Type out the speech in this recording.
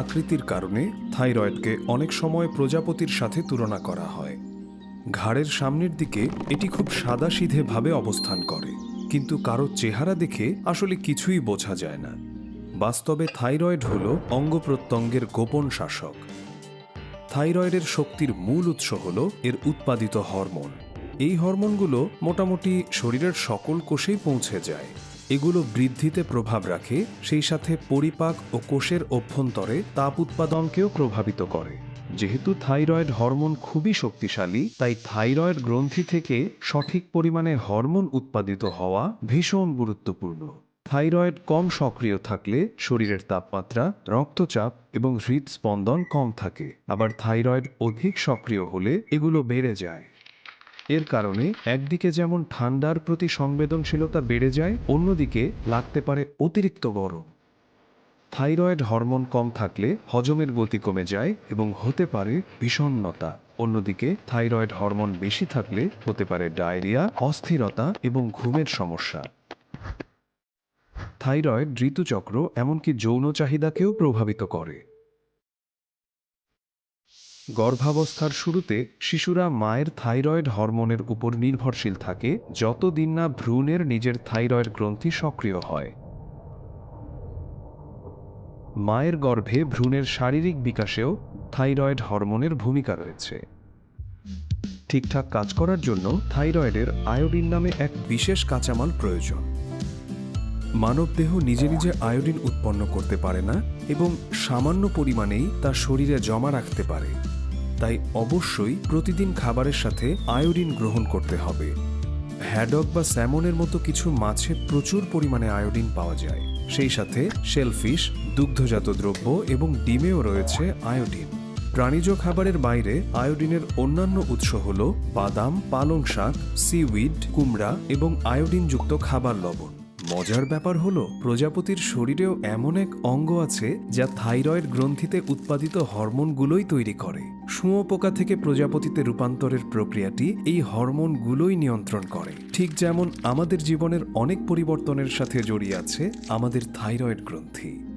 আকৃতির কারণে থাইরয়েডকে অনেক সময় প্রজাপতির সাথে তুলনা করা হয়। ঘাড়ের সামনের দিকে এটি খুব সাদাসিধেভাবে অবস্থান করে, কিন্তু কারও চেহারা দেখে আসলে কিছুই বোঝা যায় না। বাস্তবে থাইরয়েড হল অঙ্গ প্রত্যঙ্গের গোপন শাসক। থাইরয়েডের শক্তির মূল উৎস হল এর উৎপাদিত হরমোন। এই হরমোনগুলো মোটামুটি শরীরের সকল কোষেই পৌঁছে যায়। এগুলো বৃদ্ধিতে প্রভাব রাখে, সেই সাথে পরিপাক ও কোষের অভ্যন্তরে তাপ উৎপাদনকেও প্রভাবিত করে। যেহেতু থাইরয়েড হরমোন খুবই শক্তিশালী, তাই থাইরয়েড গ্রন্থি থেকে সঠিক পরিমাণে হরমোন উৎপাদিত হওয়া ভীষণ গুরুত্বপূর্ণ। থাইরয়েড কম সক্রিয় থাকলে শরীরের তাপমাত্রা, রক্তচাপ এবং হৃদস্পন্দন কম থাকে। আবার থাইরয়েড অধিক সক্রিয় হলে এগুলো বেড়ে যায়। এর কারণে একদিকে যেমন ঠান্ডার প্রতি সংবেদনশীলতা বেড়ে যায়, অন্যদিকে লাগতে পারে অতিরিক্ত গরম। থাইরয়েড হরমোন কম থাকলে হজমের গতি কমে যায় এবং হতে পারে বিষণ্ণতা। অন্যদিকে থাইরয়েড হরমোন বেশি থাকলে হতে পারে ডায়রিয়া, অস্থিরতা এবং ঘুমের সমস্যা। থাইরয়েড ঋতুচক্র এমনকি যৌন চাহিদাকেও প্রভাবিত করে। গর্ভাবস্থার শুরুতে শিশুরা মায়ের থাইরয়েড হরমোনের উপর নির্ভরশীল থাকে যতদিন না ভ্রূণের নিজের থাইরয়েড গ্রন্থি সক্রিয় হয়। মায়ের গর্ভে ভ্রূণের শারীরিক বিকাশেও থাইরয়েড হরমোনের ভূমিকা রয়েছে। ঠিকঠাক কাজ করার জন্য থাইরয়েডের আয়োডিন নামে এক বিশেষ কাঁচামাল প্রয়োজন। মানবদেহ নিজে নিজে আয়োডিন উৎপন্ন করতে পারে না এবং সামান্য পরিমাণেই তা শরীরে জমা রাখতে পারে। তাই অবশ্যই প্রতিদিন খাবারের সাথে আয়োডিন গ্রহণ করতে হবে। হ্যাডক বা স্যামনের মতো কিছু মাছে প্রচুর পরিমাণে আয়োডিন পাওয়া যায়। সেই সাথে শেলফিশ, দুগ্ধজাত দ্রব্য এবং ডিমেও রয়েছে আয়োডিন। প্রাণীজ খাবারের বাইরে আয়োডিনের অন্যান্য উৎস হল বাদাম, পালং শাক, সিউইড, কুমড়া এবং আয়োডিনযুক্ত খাবার লবণ। মজার ব্যাপার হলো, প্রজাপতির শরীরেও এমন এক অঙ্গ আছে যা থাইরয়েড গ্রন্থিতে উৎপাদিত হরমোনগুলোই তৈরি করে। শুঁয়োপোকা থেকে প্রজাপতিতে রূপান্তরের প্রক্রিয়াটি এই হরমোনগুলোই নিয়ন্ত্রণ করে। ঠিক যেমন আমাদের জীবনের অনেক পরিবর্তনের সাথে জড়িয়ে আছে আমাদের থাইরয়েড গ্রন্থি।